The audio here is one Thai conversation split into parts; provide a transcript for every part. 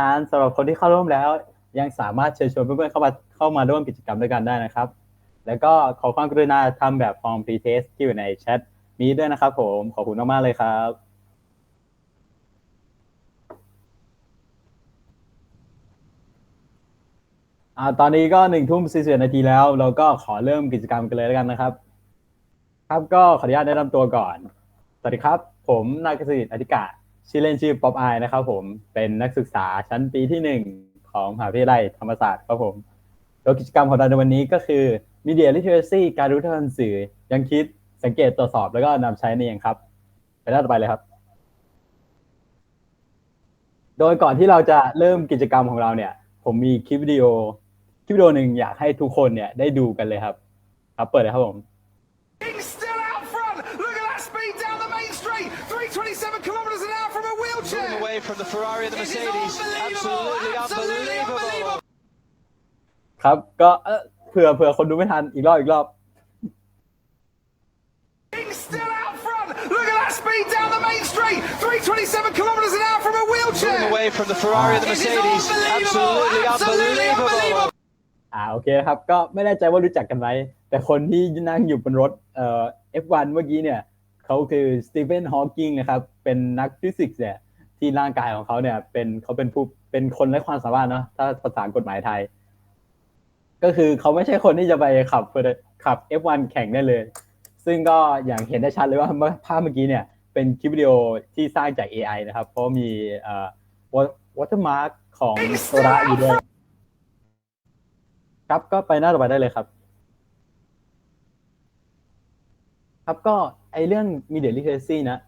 นั้นสำหรับคนที่เข้าร่วมแล้ว ยังสามารถเชิญชวนเพื่อนๆเข้ามาเข้ามาร่วมกิจกรรมด้วยกันได้นะครับ แล้วก็ขอความกรุณาทำแบบฟอร์ม pre-test ที่อยู่ในแชทนี้ด้วยนะครับผมขอบคุณมากๆเลยครับ อ่าตอนนี้ก็หนึ่งทุ่มสี่สิบนาทีแล้ว เราก็ขอเริ่มกิจกรรมกันเลยแล้วกันนะครับ ครับก็ขออนุญาตแนะนำตัวก่อน สวัสดีครับ ผมนายกสิทธิ์อธิกา ชื่อเล่นชื่อป๊อปอายนะครับผมเป็นนักศึกษาชั้นปีที่หนึ่งของมหาวิทยาลัยธรรมศาสตร์ครับผมโดยกิจกรรมของเราในวันนี้ก็คือ Media Literacy การรู้ทันสื่อ ยังคิดสังเกตตรวจสอบแล้วก็นำใช้นี่เองครับ ไปหน้าต่อไปเลยครับ โดยก่อนที่เราจะเริ่มกิจกรรมของเราเนี่ย ผมมีคลิปวิดีโอ คลิปวิดีโอหนึ่งอยากให้ทุกคนเนี่ยได้ดูกันเลยครับ ครับเปิดเลยครับผม away from the Ferrari and the This is Mercedes. unbelievable, Absolutely absolutely unbelievable. unbelievable. ครับ ก็เออเผื่อเผื่อคนดูไม่ทันอีกรอบอีกรอบ He's still out front. Look at that speed down the main straight. 327 kilometers an hour from a Moving wheelchair. away from the Ferrari and the This is Mercedes. unbelievable, Absolutely absolutely unbelievable. unbelievable. อ่าโอเคครับ ก็ไม่แน่ใจว่ารู้จักกันไหม แต่คนที่นั่งอยู่บนรถเอ่อ F1 เมื่อกี้เนี่ยเขาคือสตีเฟนฮอว์กิงนะครับ เป็นนักฟิสิกส์เนี่ย ที่ร่างกายของเขาเนี่ย เป็นเขาเป็นผู้เป็นคนไร้ความสามารถเนาะถ้าภาษากฎหมายไทย ก็คือเขาไม่ใช่คนที่จะไปขับขับ F1 แข่งได้เลย ซึ่งก็อย่างเห็นได้ชัดเลยว่าภาพเมื่อกี้เนี่ย เป็นคลิปวิดีโอที่สร้างจาก AI นะครับ เพราะมีเอ่อวอเตอร์มาร์กของโซระอยู่ด้วยครับก็ไปหน้าต่อไปได้เลยครับ ครับก็ไอเรื่อง media literacy นะ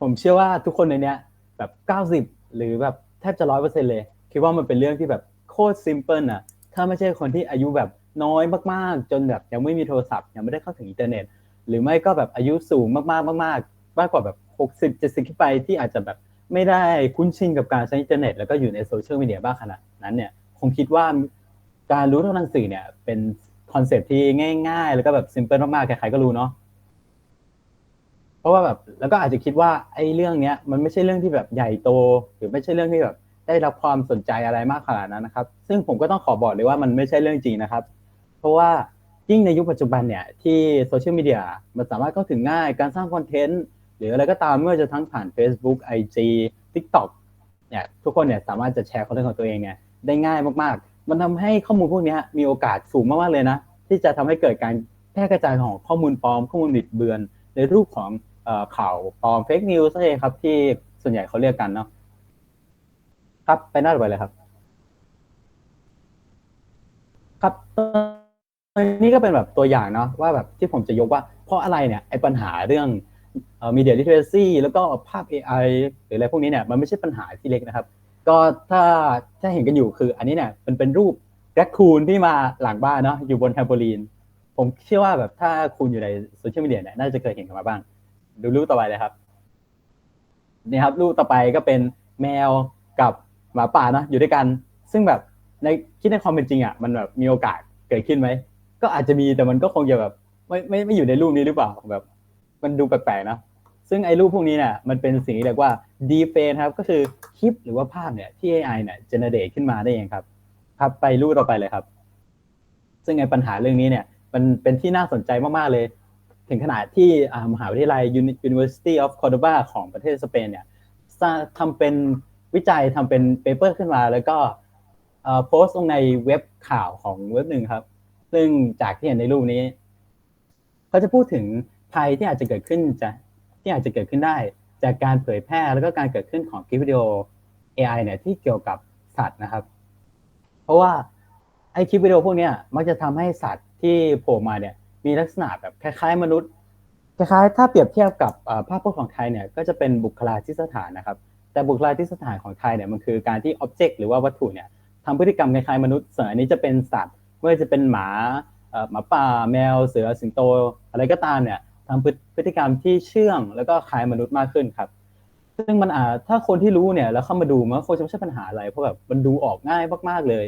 ผมเชื่อว่าทุกคนในเนี้ย แบบเก้าสิบหรือแบบแทบจะร้อยเปอร์เซ็นเลย คิดว่ามันเป็นเรื่องที่แบบโคตรซิมเพิลนะถ้าไม่ใช่คนที่อายุแบบน้อยมากๆ จนแบบยังไม่มีโทรศัพท์ยังไม่ได้เข้าถึงอินเทอร์เน็ต หรือไม่ก็แบบอายุสูงมากๆ มากๆ มากกว่าแบบหกสิบเจ็ดสิบขึ้นไปที่อาจจะแบบไม่ได้คุ้นชินกับการใช้อินเทอร์เน็ตแล้วก็อยู่ในโซเชียลมีเดียบ้างขนาดนั้นเนี่ยคงคิดว่าการรู้เท่าทันสื่อเนี่ยเป็นคอนเซ็ปที่ง่าย ๆ แล้วก็แบบซิมเพิลมากๆ ใครๆก็รู้เนาะ ราะว่าแบบแล้วก็อาจจะคิดว่าไอ้เรื่องเนี้ยมันไม่ใช่เรื่องที่แบบใหญ่โต หรือไม่ใช่เรื่องที่แบบได้รับความสนใจอะไรมากขนาดนั้นนะครับ ซึ่งผมก็ต้องขอบอกเลยว่ามันไม่ใช่เรื่องจริงนะครับ เพราะว่ายิ่งในยุคปัจจุบันเนี่ยที่โซเชียลมีเดียมันสามารถเข้าถึงง่ายการสร้างคอนเทนต์หรืออะไรก็ตามไม่ว่าจะทั้งผ่าน Facebook IG TikTok เนี่ยทุกคนเนี่ยสามารถจะแชร์คอนเทนต์ของตัวเองเนี่ยได้ง่ายมากๆ มันทำให้ข้อมูลพวกนี้มีโอกาสสูงมากๆเลยนะที่จะทำให้เกิดการแพร่กระจายของข้อมูลปลอมข้อมูลบิดเบือน ในรูปของ ข่าวปลอมเฟกนิวส์นั่นเองครับ ที่ส่วนใหญ่เขาเรียกกันเนาะครับไปหน้าต่อไปเลยครับ ครับนี่ก็เป็นแบบตัวอย่างเนาะว่าแบบที่ผมจะยกว่า เพราะอะไรเนี่ยไอ้ปัญหาเรื่องเอ่อ media literacy แล้วก็ภาพ AI หรืออะไรพวกนี้เนี่ยมันไม่ใช่ปัญหาที่เล็กนะครับ ก็ถ้าถ้าเห็นกันอยู่คือ อันนี้เนี่ยมันเป็นรูปแรคคูนที่มาหลังบ้านเนาะอยู่บนแทมโบลีน ผมเชื่อว่าแบบถ้าคุณอยู่ในโซเชียลมีเดียเนี่ยน่าจะเคยเห็นกันมาบ้าง ดูรูปต่อไปเลยครับนี่ครับรูปต่อไปก็เป็นแมวกับหมาป่าเนาะอยู่ด้วยกัน ซึ่งแบบในคิดในความเป็นจริงอะมันแบบมีโอกาสเกิดขึ้นไหมก็อาจจะมีแต่มันก็คงจะแบบไม่ไม่ไม่อยู่ในรูปนี้หรือเปล่าแบบ มันดูแปลกๆนะซึ่งไอ้รูปพวกนี้เนี่ยมันเป็นสิ่งที่เรียกว่า deepfake ครับ ก็คือคลิปหรือว่าภาพเนี่ยที่ AI เนี่ย generate ขึ้นมาได้เองครับครับไปรูปต่อไปเลยครับ ซึ่งไอ้ปัญหาเรื่องนี้เนี่ย มันเป็นที่น่าสนใจมากๆเลย ถึงขนาดที่มหาวิทยาลัย University of Cordoba ของประเทศสเปนเนี่ยทำเป็นวิจัยทำเป็นเปเปอร์ขึ้นมา แล้วก็โพสต์ลงในเว็บข่าวของเว็บหนึ่งครับ ซึ่งจากที่เห็นในรูปนี้เขาจะพูดถึงภัยที่อาจจะเกิดขึ้นจะที่อาจจะเกิดขึ้นได้ จากการเผยแพร่แล้วก็การเกิดขึ้นของคลิปวิดีโอ AI เนี่ยที่เกี่ยวกับสัตว์นะครับ เพราะว่าไอ้คลิปวิดีโอพวกเนี้ยมักจะทำให้สัตว์ที่โผล่มาเนี่ย มีลักษณะแบบคล้ายๆ มนุษย์คล้ายๆถ้าเปรียบเทียบกับภาพพจน์ของไทยเนี่ยก็จะเป็นบุคลาธิสถานนะครับ แต่บุคลาธิสถานของไทยเนี่ยมันคือการที่อ็อบเจกต์หรือว่าวัตถุเนี่ยทำพฤติกรรมคล้ายๆมนุษย์ส่วนอันนี้จะเป็นสัตว์ไม่ว่าจะเป็นหมาหมาป่าแมวเสือสิงโต อะไรก็ตามเนี่ยทำพฤพฤติกรรมที่เชื่องแล้วก็คล้ายมนุษย์มากขึ้นครับ ซึ่งมันอาจถ้าคนที่รู้เนี่ยแล้วเข้ามาดูมันก็คงจะไม่ใช่ปัญหาอะไรเพราะแบบมันดูออกง่ายมากๆเลย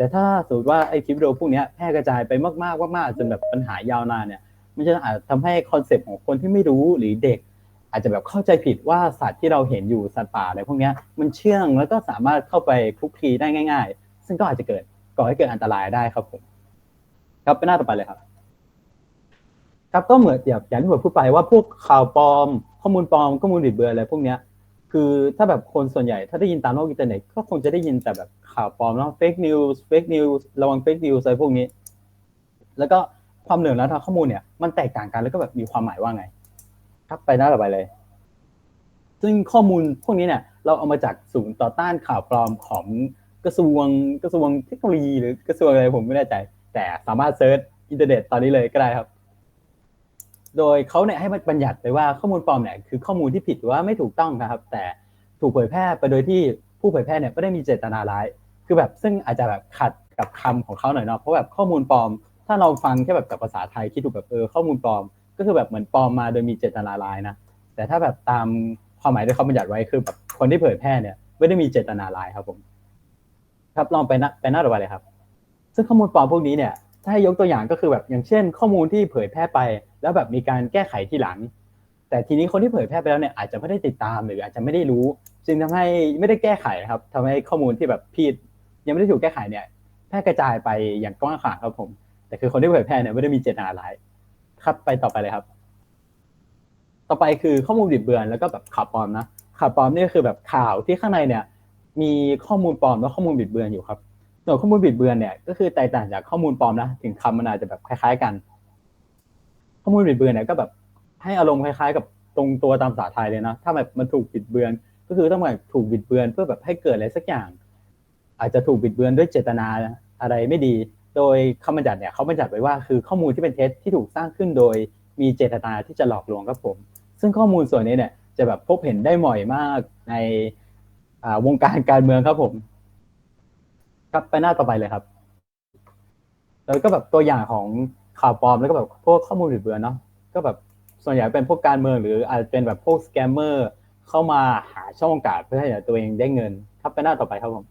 แต่ถ้าสมมติว่าไอ้คลิปวิดีโอพวกนี้แพร่กระจายไปมากๆมากๆจนแบบปัญหายาวนานเนี่ยมันจะอาจทำให้คอนเซปต์ของคนที่ไม่รู้หรือเด็ก อาจจะแบบเข้าใจผิดว่าสัตว์ที่เราเห็นอยู่สัตว์ป่าอะไรพวกนี้มันเชื่องแล้วก็สามารถเข้าไปคลุกคลีได้ง่าย ๆ ซึ่งก็อาจจะเกิดก่อให้เกิดอันตรายได้ครับผม ครับไปหน้าต่อไปเลยครับ ครับก็เหมือนอย่างอย่างที่ผมพูดไปว่าพวกข่าวปลอม ข้อมูลปลอมข้อมูลบิดเบือนอะไรพวกเนี้ย คือถ้าแบบคนส่วนใหญ่ถ้าได้ยินตามโลกอินเทอร์เน็ตก็คงจะได้ยินแต่แบบข่าวปลอมเนาะ fake news fake news ระวัง fake news อะไรพวกนี้ แล้วก็ความเหลื่อมล้ำทางข้อมูลเนี่ยมันแตกต่างกันแล้วก็แบบมีความหมายว่าไง ครับไปหน้าต่อไปเลย ซึ่งข้อมูลพวกนี้เนี่ยเราเอามาจากศูนย์ต่อต้านข่าวปลอมของกระทรวงกระทรวงเทคโนโลยีหรือกระทรวงอะไรผมไม่แน่ใจ แต่สามารถเซิร์ชอินเทอร์เน็ตตอนนี้เลยก็ได้ครับ โดยเขาเนี่ยให้มันบัญญัติไปว่าข้อมูลปลอมเนี่ยคือข้อมูลที่ผิดหรือว่าไม่ถูกต้องนะครับ แต่ถูกเผยแพร่ไปโดยที่ผู้เผยแพร่เนี่ยไม่ได้มีเจตนาร้าย คือแบบซึ่งอาจจะแบบขัดกับคำของเขาหน่อยเนาะเพราะแบบข้อมูลปลอม ถ้าเราฟังแค่แบบกับภาษาไทยคิดดูแบบเออข้อมูลปลอม ก็คือแบบเหมือนปลอมมาโดยมีเจตนาร้ายนะแต่ถ้าแบบตามความหมายที่เขาบัญญัติไว้คือแบบคนที่เผยแพร่เนี่ยไม่ได้มีเจตนาร้ายครับผม ครับลองไปน้าไปหน้าต่อไปเลยครับ ซึ่งข้อมูลปลอมพวกนี้เนี่ยถ้าให้ยกตัวอย่างก็คือแบบอย่างเช่น ข้อมูลที่เผยแพร่ไป แล้วแบบมีการแก้ไขทีหลัง แต่ทีนี้คนที่เผยแพร่ไปแล้วเนี่ยอาจจะไม่ได้ติดตามหรืออาจจะไม่ได้รู้ จึงทำให้ไม่ได้แก้ไขครับทำให้ข้อมูลที่แบบผิดยังไม่ได้ถูกแก้ไขเนี่ยแพร่กระจายไปอย่างกว้างขวางครับผม แต่คือคนที่เผยแพร่เนี่ยไม่ได้มีเจตนาร้ายครับไปต่อไปเลยครับ ต่อไปคือข้อมูลบิดเบือนแล้วก็แบบข่าวปลอมนะข่าวปลอมนี่ก็คือแบบข่าวที่ข้างในเนี่ย มีข้อมูลปลอมและข้อมูลบิดเบือนอยู่ครับส่วนข้อมูลบิดเบือนเนี่ยก็คือแตกต่างจากข้อมูลปลอมนะถึงคำมันอาจจะแบบคล้าย ๆ กัน ข้อมูลบิดเบือนเนี่ยก็แบบให้อารมณ์คล้ายๆ กับตรงตัวตามภาไทยเลยนะถ้าแบบมันถูกบิดเบือน ก็คือต้องแบบถูกบิดเบือนเพื่อแบบให้เกิดอะไรสักอย่าง อาจจะถูกบิดเบือนด้วยเจตนาอะไรไม่ดี โดยคำบัญญัติเนี่ยเขาบัญญัติไว้ว่าคือข้อมูลที่เป็นเท็จที่ถูกสร้างขึ้นโดยมีเจตนาที่จะหลอกลวงครับผม ซึ่งข้อมูลส่วนนี้เนี่ยจะแบบพบเห็นได้บ่อยมากในวงการการเมืองครับผม ครับไปหน้าต่อไปเลยครับ แล้วก็แบบตัวอย่างของ ข่าวปลอมแล้วก็แบบพวกข้อมูลบิดเบือนเนาะก็แบบส่วนใหญ่เป็นพวกการเมืองหรืออาจจะเป็นแบบพวกสแกมเมอร์เข้ามาหาช่องโอกาสเพื่อให้ตัวเองได้เงินครับไปหน้าต่อไปครับผม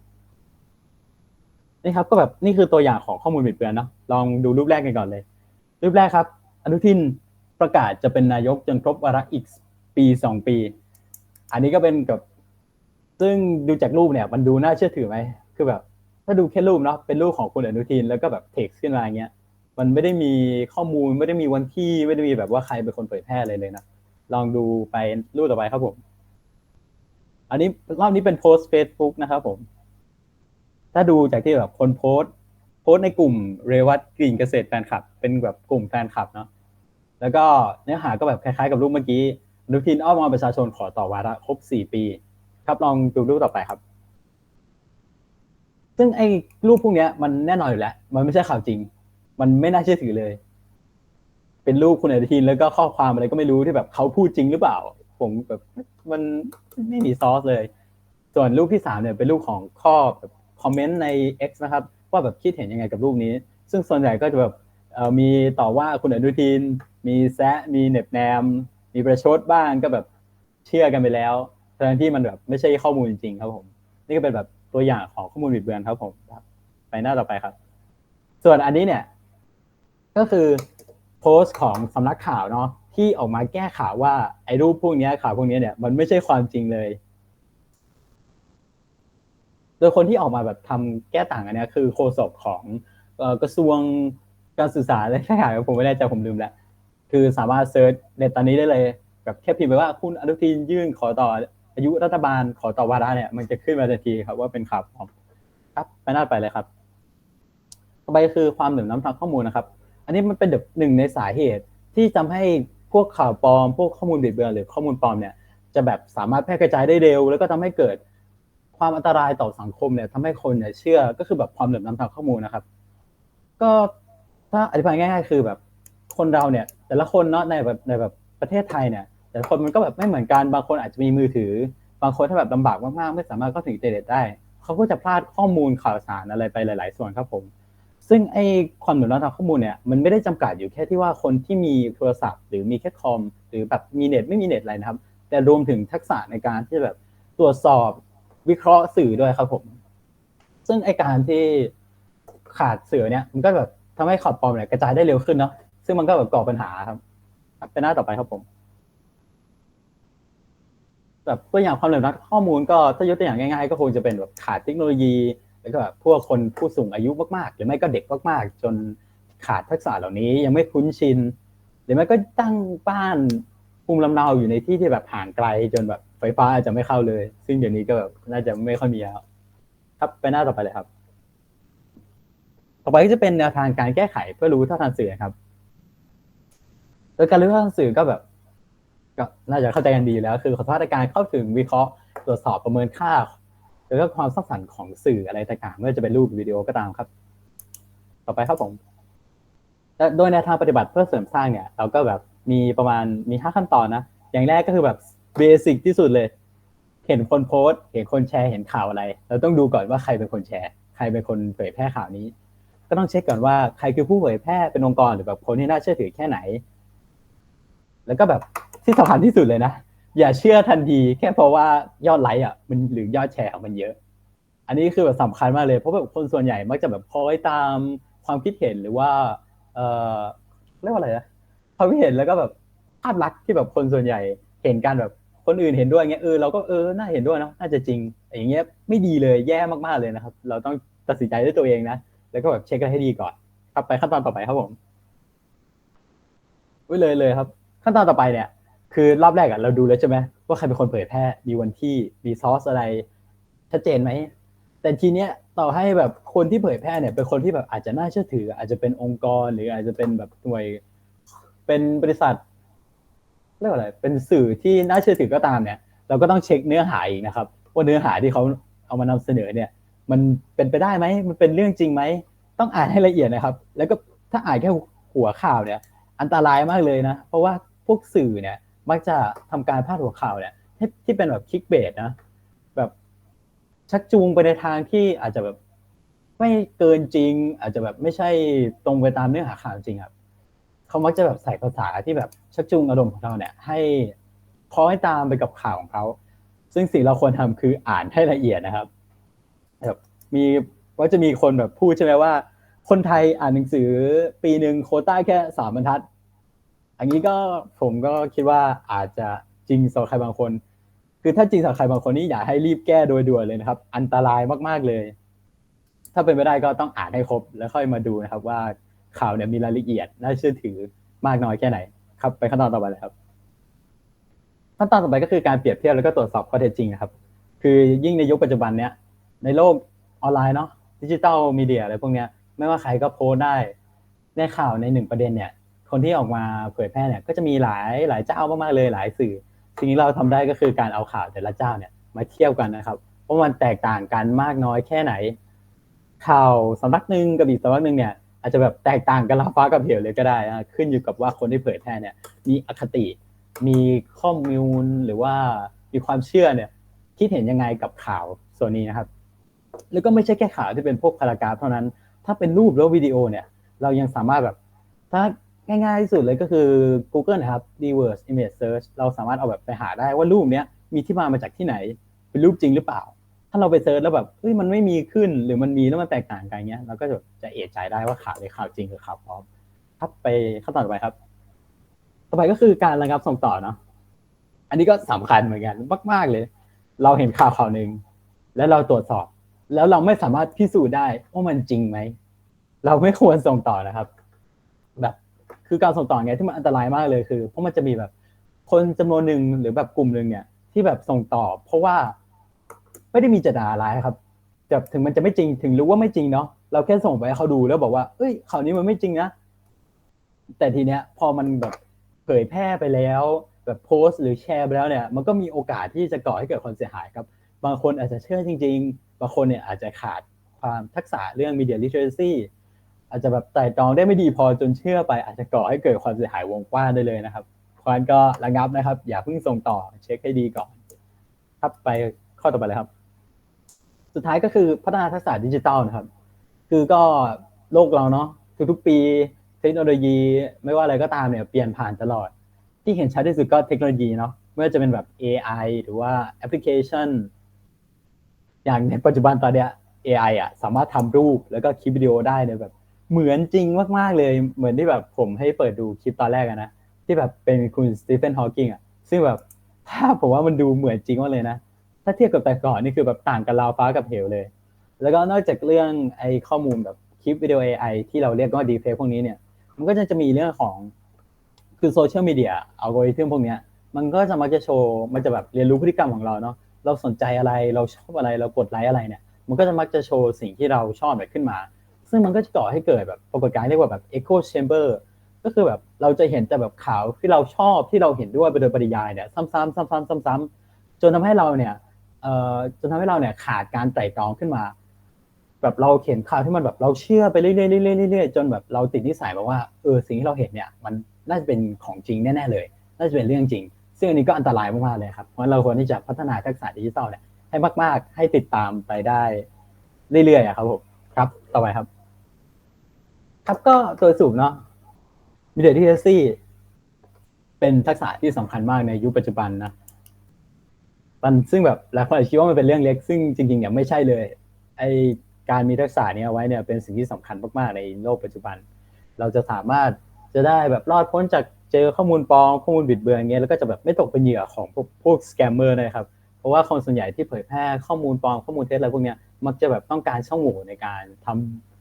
นี่ครับก็แบบนี่คือตัวอย่างของข้อมูลบิดเบือนเนาะลองดูรูปแรกกันก่อนเลย รูปแรกครับ อนุทินประกาศจะเป็นนายกจนครบวาระอีกปีสองปี อันนี้ก็เป็นกับซึ่งดูจากรูปเนี่ย มันดูน่าเชื่อถือไหมคือแบบ ถ้าดูแค่รูปเนาะเป็นรูปของคุณอนุทินแล้วก็แบบเท็กซ์ขึ้นมาอย่างเงี้ย มันไม่ได้มีข้อมูลไม่ได้มีวันที่ไม่ได้มีแบบว่าใครเป็นคนเผยแพร่อะไรเลยนะลองดูไปรูปต่อไปครับผม อันนี้รอบนี้เป็นโพสต์ Facebook นะครับผม ถ้าดูจากที่แบบคนโพสต์โพสต์ในกลุ่มเรวัตกลิ่นเกษตรแฟนคลับ เป็นแบบกลุ่มแฟนคลับเนาะแล้วก็เนื้อหาก็แบบคล้ายๆกับรูปเมื่อกี้อนุทินอ้อมวอนประชาชนขอต่อวาระครบสี่ปี ครับลองดูรูปต่อไปครับ ซึ่งไอ้รูปพวกนี้มันแน่นอนอยู่แล้ว มันไม่ใช่ข่าวจริง มันไม่น่าเชื่อถือเลย เป็นรูปคุณอนุทินแล้วก็ข้อความอะไรก็ไม่รู้ที่แบบเขาพูดจริงหรือเปล่า ผมแบบมันไม่มีซอสเลย ส่วนรูปที่สามเนี่ยเป็นรูปของข้อแบบคอมเมนต์ใน X นะครับ ว่าแบบคิดเห็นยังไงกับรูปนี้ ซึ่งส่วนใหญ่ก็จะแบบมีต่อว่าคุณอนุทิน มีแซะมีเหน็บแนม มีประชดบ้างก็แบบเชื่อกันไปแล้วทั้งที่มันแบบไม่ใช่ข้อมูลจริงๆครับผม นี่ก็เป็นแบบตัวอย่างของข้อมูลบิดเบือนครับผมไปหน้าต่อไปครับ ส่วนอันนี้เนี่ย ก็คือโพสต์ของสำนักข่าวเนาะที่ออกมาแก้ข่าวว่าไอ้รูปพวกนี้ข่าวพวกนี้เนี่ยมันไม่ใช่ความจริงเลย โดยคนที่ออกมาแบบทำแก้ต่างอันนี้คือโฆษกของกระทรวงการสื่อสารอะไรแค่ไหนผมไม่แน่ใจผมลืมแล้วคือสามารถเซิร์ชในตอนนี้ได้เลยแบบแค่พิมพ์ไปว่าคุณอนุทินยื่นขอต่ออายุรัฐบาลขอต่อวาระเนี่ยมันจะขึ้นมาทันทีครับว่าเป็นข่าวปลอมครับไปหน้าไปเลยครับต่อไปคือความเหลื่อมล้ำทางข้อมูลนะครับ อันนี้มันเป็นแบบหนึ่งในสาเหตุที่ทำให้พวกข่าวปลอม พวกข้อมูลบิดเบือนหรือข้อมูลปลอมเนี่ยจะแบบสามารถแพร่กระจายได้เร็ว แล้วก็ทำให้เกิดความอันตรายต่อสังคมเนี่ยทำให้คนเนี่ยเชื่อก็คือแบบความเหลื่อมล้ำทางข้อมูลนะครับ ก็ถ้าอธิบายง่าย ๆ คือแบบคนเราเนี่ย แต่ละคนเนาะในแบบในแบบประเทศไทยเนี่ย แต่ละคนมันก็แบบไม่เหมือนกันบางคนอาจจะมีมือถือ บางคนถ้าแบบลำบากมากๆไม่สามารถเข้าถึงอินเทอร์เน็ตได้ เขาก็จะพลาดข้อมูลข่าวสารอะไรไปหลาย ๆ ส่วนครับผม ซึ่งไอ้ความเหลื่อมล้ำทางข้อมูลเนี่ยมันไม่ได้จำกัดอยู่แค่ที่ว่าคนที่มีโทรศัพท์ หรือมีแค่คอมหรือแบบมีเน็ตไม่มีเน็ตอะไรนะครับ แต่รวมถึงทักษะในการที่แบบตรวจสอบวิเคราะห์สื่อด้วยครับผม ซึ่งไอการที่ขาดสื่อเนี่ย มันก็แบบทำให้ข่าวปลอมเนี่ยกระจายได้เร็วขึ้นเนาะซึ่งมันก็แบบก่อปัญหาครับครับไปหน้าต่อไปครับผมแบบตัวอย่างความเหลื่อมล้ำข้อมูลก็ถ้ายกตัวอย่างง่ายๆ ก็คงจะเป็นแบบขาดเทคโนโลยี แล้วก็แบบพวกคนผู้สูงอายุมากๆ หรือไม่ก็เด็กมากๆ จนขาดทักษะเหล่านี้ยังไม่คุ้นชิน หรือไม่ก็ตั้งบ้านภูมิลำเนาอยู่ในที่ที่แบบห่างไกลจนแบบไฟฟ้าอาจจะไม่เข้าเลย ซึ่งเดี๋ยวนี้ก็แบบน่าจะไม่ค่อยมีแล้วครับไปหน้าต่อไปเลยครับ ต่อไปก็จะเป็นแนวทางการแก้ไขเพื่อรู้เท่าทันสื่อครับ โดยการรู้เท่าทันสื่อก็แบบก็น่าจะเข้าใจกันดีแล้ว คือขอโทษในการเข้าถึงวิเคราะห์ตรวจสอบประเมินค่า แล้วก็ความสร้างสรรค์ของสื่ออะไรต่างๆไม่ว่าจะเป็นรูปวิดีโอก็ตามครับ ต่อไปครับผมและโดยแนวทางปฏิบัติเพื่อเสริมสร้างเนี่ย เราก็แบบมีประมาณมีห้าขั้นตอนนะ อย่างแรกก็คือแบบเบสิกที่สุดเลย เห็นคนโพสต์เห็นคนแชร์เห็นข่าวอะไร เราต้องดูก่อนว่าใครเป็นคนแชร์ ใครเป็นคนเผยแพร่ข่าวนี้ ก็ต้องเช็คก่อนว่าใครคือผู้เผยแพร่เป็นองค์กรหรือแบบคนที่น่าเชื่อถือแค่ไหน แล้วก็แบบที่สำคัญที่สุดเลยนะ อย่าเชื่อทันทีแค่เพราะว่ายอดไลค์อะมันหรือยอดแชร์ของมันเยอะ อันนี้คือแบบสำคัญมากเลยเพราะแบบคนส่วนใหญ่มักจะแบบคอยตามความคิดเห็นหรือว่า เออเรียกว่าอะไรนะความคิดเห็นแล้วก็แบบภาพลักษณ์ที่แบบคนส่วนใหญ่เห็นกันแบบคนอื่นเห็นด้วยเงี้ยเออเราก็เออน่าเห็นด้วยเนอะน่าจะจริงอย่างเงี้ยไม่ดีเลยแย่มากๆเลยนะครับ เราต้องตัดสินใจด้วยตัวเองนะแล้วก็แบบเช็คกันให้ดีก่อน ครับไปขั้นตอนต่อไปครับผมอุ้ยเลยเลยครับ ขั้นตอนต่อไปเนี่ย คือรอบแรกอะเราดูแล้วใช่ไหมว่าใครเป็นคนเผยแพร่มีวันที่มีซอสอะไร ชัดเจนไหมแต่ทีเนี้ยต่อให้แบบคนที่เผยแพร่เนี่ยเป็นคนที่แบบอาจจะน่าเชื่อถือ อาจจะเป็นองค์กรหรืออาจจะเป็นแบบหน่วย เป็นบริษัทเรียกว่าอะไรเป็นสื่อที่น่าเชื่อถือก็ตามเนี่ย เราก็ต้องเช็คเนื้อหาอีกนะครับว่าเนื้อหาที่เขาเอามานำเสนอเนี่ย มันเป็นไปได้ไหมมันเป็นเรื่องจริงไหมต้องอ่านให้ละเอียดนะครับ แล้วก็ถ้าอ่านแค่หัวข่าวเนี่ย อันตรายมากเลยนะเพราะว่าพวกสื่อเนี่ย มักจะทำการพาดหัวข่าวเนี่ยที่ที่เป็นแบบคลิกเบสนะ แบบชักจูงไปในทางที่อาจจะแบบไม่เกินจริง อาจจะแบบไม่ใช่ตรงไปตามเนื้อหาข่าวจริงครับเขามักจะแบบใส่ภาษาที่แบบชักจูงอารมณ์ของเราเนี่ย ให้คล้อยตามไปกับข่าวของเขาซึ่งสิ่งเราควรทำคืออ่านให้ละเอียดนะครับแบบมีก็จะมีคนแบบพูดใช่ไหมว่า คนไทยอ่านหนังสือปีหนึ่งโคต้าแค่สามบรรทัด อันนี้ก็ผมก็คิดว่าอาจจะจริงสำหรับใครบางคน คือถ้าจริงสำหรับใครบางคนนี่อยากให้รีบแก้โดยด่วนเลยนะครับ อันตรายมากๆเลย ถ้าเป็นไปได้ก็ต้องอ่านให้ครบแล้วค่อยมาดูนะครับ ว่าข่าวเนี่ยมีรายละเอียดน่าเชื่อถือมากน้อยแค่ไหน ครับไปขั้นตอนต่อไปเลยครับขั้นตอนต่อไปก็คือการเปรียบเทียบแล้วก็ตรวจสอบข้อเท็จจริงนะครับ คือยิ่งในยุคปัจจุบันเนี้ยในโลกออนไลน์เนาะดิจิตอลมีเดียอะไรพวกเนี้ยไม่ว่าใครก็โพสได้ในข่าวในหนึ่งประเด็นเนี่ย คนที่ออกมาเผยแพร่เนี่ยก็จะมีหลายหลายเจ้ามากๆเลยหลายสื่อ สิ่งที่เราทำได้ก็คือการเอาข่าวแต่ละเจ้าเนี่ยมาเทียบกันนะครับว่ามันแตกต่างกันมากน้อยแค่ไหน ข่าวสำนักหนึ่งกับอีกสำนักหนึ่งเนี่ยอาจจะแบบแตกต่างกันละฟ้ากับเหวเลยก็ได้นะขึ้นอยู่กับว่าคนที่เผยแพร่เนี่ย มีอคติ มีข้อมูลหรือว่ามีความเชื่อเนี่ยคิดเห็นยังไงกับข่าวส่วนนี้นะครับ แล้วก็ไม่ใช่แค่ข่าวที่เป็นพวกพารากราฟเท่านั้น ถ้าเป็นรูปแล้ววิดีโอเนี่ย เรายังสามารถแบบ ถ้า ง่ายๆที่สุดเลยก็คือ Google นะครับ Reverse Image Search เราสามารถเอาแบบไปหาได้ว่ารูปเนี้ยมีที่มามาจากที่ไหน เป็นรูปจริงหรือเปล่า ถ้าเราไปเซิร์ชแล้วแบบเฮ้ยมันไม่มีขึ้นหรือมันมีแล้วมันแตกต่างกันเงี้ยเราก็จะจะเอะใจได้ว่าข่าวในข่าวจริงหรือข่าวปลอมครับไปขั้นตอนต่อไปครับ ต่อไปก็คือการระงับส่งต่อเนาะอันนี้ก็สำคัญเหมือนกันมาก ๆเลย เราเห็นข่าวข่าวหนึ่งแล้วเราตรวจสอบ แล้วเราไม่สามารถพิสูจน์ได้ว่ามันจริงไหมเราไม่ควรส่งต่อนะครับ คือการส่งต่อไงที่มันอันตรายมากเลยคือ เพราะมันจะมีแบบคนจำนวนหนึ่งหรือแบบกลุ่มหนึ่งเนี่ย ที่แบบส่งต่อ เพราะว่าไม่ได้มีเจตนาร้ายครับแต่ถึงมันจะไม่จริงถึงรู้ว่าไม่จริงเนาะเราแค่ส่งไปให้เขาดูแล้วบอกว่า เอ้ยข่าวนี้มันไม่จริงนะแต่ทีเนี้ย พอมันแบบเผยแพร่ไปแล้ว แบบโพสต์หรือแชร์ไปแล้วเนี่ย มันก็มีโอกาสที่จะก่อให้เกิดความเสียหายครับ บางคนอาจจะเชื่อจริง ๆ บางคนเนี่ยอาจจะขาดความทักษะเรื่อง media literacy อาจจะแบบไต่ตรองได้ไม่ดีพอจนเชื่อไป อาจจะก่อให้เกิดความเสียหายวงกว้างได้เลยนะครับเพรานก็ระงับนะครับ อย่าเพิ่งส่งต่อเช็คให้ดีก่อนครับไปข้อต่อไปเลยครับ สุดท้ายก็คือพัฒนาทักษะดิจิทัลนะครับ คือก็โลกเราเนาะทุกๆปีเทคโนโลยีไม่ว่าอะไรก็ตามเนี่ยเปลี่ยนผ่านตลอด ที่เห็นชัดที่สุดก็เทคโนโลยีเนาะไม่ว่าจะเป็นแบบ AI หรือว่าแอปพลิเคชัน อย่างในปัจจุบันตอนเนี้ย AI อะสามารถทำรูปแล้วก็คลิปวิดีโอได้เนี่ยแบบ เหมือนจริงมากๆเลย เหมือนที่แบบผมให้เปิดดูคลิปตอนแรกอะนะที่แบบเป็นคุณสตีเฟนฮอว์กิงอะซึ่งแบบภาพผมว่ามันดูเหมือนจริงมากเลยนะ ถ้าเทียบกับแต่ก่อนนี่คือแบบต่างกันราวฟ้ากับเหวเลย แล้วก็นอกจากเรื่องไอ้ข้อมูลแบบคลิปวิดีโอ AI ที่เราเรียกว่าดีเฟกพวกนี้เนี่ย มันก็จะจะมีเรื่องของคือโซเชียลมีเดียอัลกอริทึมพวกเนี้ยมันก็จะมักจะโชว์ มันจะแบบเรียนรู้พฤติกรรมของเราเนาะเราสนใจอะไรเราชอบอะไรเรากดไลค์อะไรเนี่ย มันก็จะมักจะโชว์สิ่งที่เราชอบเนี่ยขึ้นมา ซึ่งมันก็จะก่อให้เกิดแบบปรากฏการณ์เรียกว่าแบบ echo chamber ก็คือแบบเราจะเห็นแต่แบบข่าวที่เราชอบที่เราเห็นด้วยไปโดยปริยายเนี่ยซ้ำๆซ้ำๆซ้ำๆจนทำให้เราเนี่ยเอ่อจนทำให้เราเนี่ยขาดการไตร่ตรองขึ้นมา แบบเราเห็นข่าวที่มันแบบเราเชื่อไปเรื่อยๆเรื่อยๆเรื่อยๆจนแบบเราติดนิสัยแบบว่าเออสิ่งที่เราเห็นเนี่ย มันน่าจะเป็นของจริงแน่ๆเลยน่าจะเป็นเรื่องจริง ซึ่งอันนี้ก็อันตรายมากๆเลยครับเพราะเราควรที่จะพัฒนาทักษะดิจิทัลเนี่ยให้มาก ๆ ให้ติดตามไปได้เรื่อยๆอะครับผมครับ ต่อไปครับ ครับก็ตัวสูบเนาะมีเดียที่เซี่เป็นทักษะที่สำคัญมากในยุคปัจจุบันนะมันซึ่งแบบหลายคนอาจจะคิดว่ามันเป็นเรื่องเล็ก ซึ่งจริงๆเนี่ยไม่ใช่เลย ไอการมีทักษะเนี้ยไว้เนี่ยเป็นสิ่งที่สำคัญมากๆในโลกปัจจุบัน เราจะสามารถจะได้แบบรอดพ้นจากเจอข้อมูลปลอมข้อมูลบิดเบือนเงี้ยแล้วก็จะแบบไม่ตกเป็นเหยื่อของพวกพวกสแกมเมอร์นะครับ เพราะว่าคนส่วนใหญ่ที่เผยแพร่ข้อมูลปลอมข้อมูลเท็จอะไรพวกเนี้ยมักจะแบบต้องการช่องโหว่ในการทำแบบ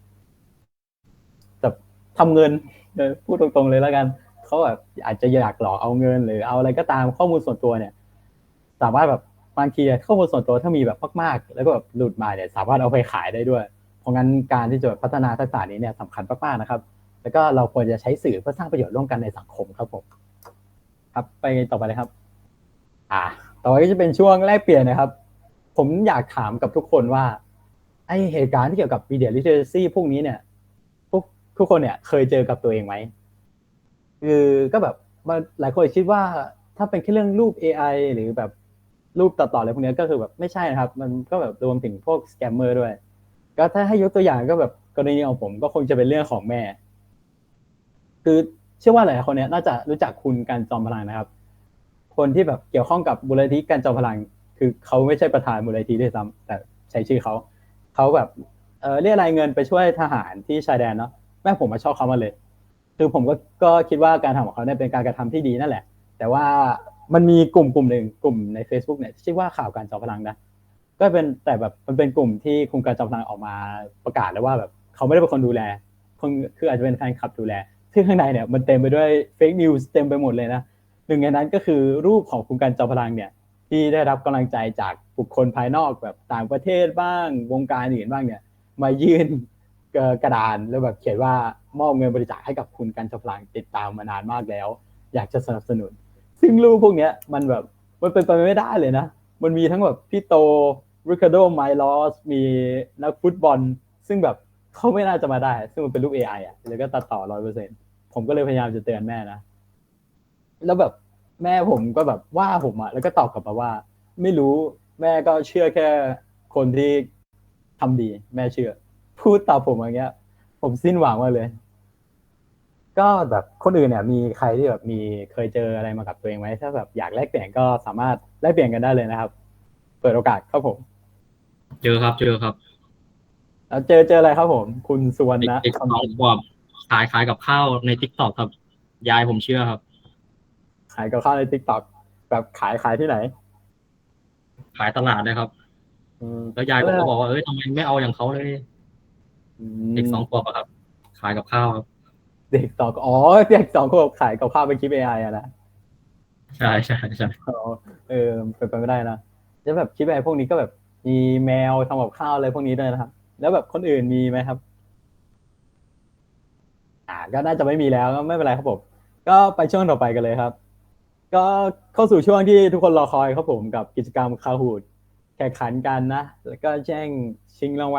ทำเงินเออพูดตรงๆเลยแล้วกันเขาแบบอาจจะอยากหลอกเอาเงิน หรือเอาอะไรก็ตามข้อมูลส่วนตัวเนี่ย สามารถแบบบางทีข้อมูลส่วนตัวถ้ามีแบบมากๆ แล้วก็แบบหลุดมาเนี่ย สามารถเอาไปขายได้ด้วย เพราะงั้นการที่จะพัฒนาทักษะนี้เนี่ยสำคัญมากๆนะครับ แล้วก็เราควรจะใช้สื่อเพื่อสร้างประโยชน์ร่วมกันในสังคมครับผมครับไปต่อไปเลยครับ อ่า ต่อไปก็จะเป็นช่วงแลกเปลี่ยนนะครับ ผมอยากถามกับทุกคนว่าไอเหตุการณ์ที่เกี่ยวกับ media literacy พวกนี้เนี่ย ทุกคนเนี่ยเคยเจอกับตัวเองไหมคือก็แบบหลายคนคิดว่าถ้าเป็นแค่เรื่องรูป AI หรือแบบรูปตัดต่ออะไรพวกนี้ก็คือแบบไม่ใช่นะครับ มันก็แบบรวมถึงพวกสแกมเมอร์ด้วย ก็ถ้าให้ยกตัวอย่างก็แบบกรณีของผมก็คงจะเป็นเรื่องของแม่ คือเชื่อว่าหลายคนเนี่ยน่าจะรู้จักคุณการจอมพลังนะครับ คนที่แบบเกี่ยวข้องกับมูลนิธิการจอมพลัง คือเขาไม่ใช่ประธานมูลนิธิด้วยซ้ำแต่ใช้ชื่อเขาเขาแบบเออเรียกรายเงินไปช่วยทหารที่ชายแดนเนาะ ม่ผมมาชอบเขามาเลย คือผมก็ก็คิดว่าการทำของเขาเนี่ยเป็นการกระทำที่ดีนั่นแหละ แต่ว่ามันมีกลุ่มกลุ่มหนึ่งกลุ่มใน Facebook เนี่ยชื่อว่าข่าวการจอมพลังนะก็เป็นแต่แบบมันเป็นกลุ่มที่คุมการจอมพลังออกมาประกาศแล้วว่าแบบเขาไม่ได้เป็นคนดูแลคนคืออาจจะเป็นแฟนคลับดูแลซึ่งข้างในเนี่ยมันเต็มไปด้วยเฟกนิวส์เต็มไปหมดเลยนะหนึ่งในนั้นก็คือรูปของคุมการจอมพลังเนี่ยที่ได้รับกำลังใจจากบุคคลภายนอกแบบต่างประเทศบ้างวงการอื่นบ้างเนี่ย มายื่น กระดานแล้วแบบเขียนว่ามอบเงินบริจาคให้กับคุณกันจพลังติดตามมานานมากแล้ว อยากจะสนับสนุน ซึ่งรูปพวกเนี้ยมันแบบมันเป็นไปไม่ได้เลยนะ มันมีทั้งแบบพี่โตริคาโดไมลอสมีนักฟุตบอล ซึ่งแบบเขาไม่น่าจะมาได้ ซึ่งมันเป็นรูป AI อะแล้วก็ตัดต่อร้อยเปอร์เซ็นผมก็เลยพยายามจะเตือนแม่นะ แล้วแบบแม่ผมก็แบบว่าผมอะแล้วก็ตอบกลับมาว่า ไม่รู้แม่ก็เชื่อแค่คนที่ทำดี แม่เชื่อ พูดตอบผมอย่างเงี้ย ผมสิ้นหวังมากเลย ก็แบบคนอื่นเนี่ย มีใครที่แบบมีเคยเจออะไรมากับตัวเองไหมถ้าแบบอยากแลกเปลี่ยนก็สามารถแลกเปลี่ยนกันได้เลยนะครับ เปิดโอกาสครับผม เจอครับ เจอครับแล้วเจอเจออะไรครับผม คุณสุวรรเด็กณะเด็กสองขวบขายขายกับข้าวในทิกตอกครับ ยายผมเชื่อครับ ขายกับข้าวในทิกตอกแบบขายขายที่ไหน ขายตลาดเลยครับอืมแล้วยายผมก็บอกว่าเอ้ยทำไมไม่เอาอย่างเขาเลยอืม เด็กสองขวบอะครับ ขายกับข้าวครับ เด็กสองอ๋อเด็กสองขวบขายกับข้าวเป็นคลิป AI อะนะใช่ใช่ใช่อ๋อเออเป็นไปไม่ได้นะแล้วแบบคลิปอะไรพวกนี้ก็แบบมีแมวทำกับข้าวอะไรพวกนี้ด้วยนะครับ แล้วแบบคนอื่นมีไหมครับ อ่า ก็น่าจะไม่มีแล้วก็ไม่เป็นไรครับผมก็ไปช่วงต่อไปกันเลยครับ ก็เข้าสู่ช่วงที่ทุกคนรอคอยครับผมกับกิจกรรมคาหูดแข่งขันกันนะ แล้วก็แจ้งชิงรางวัล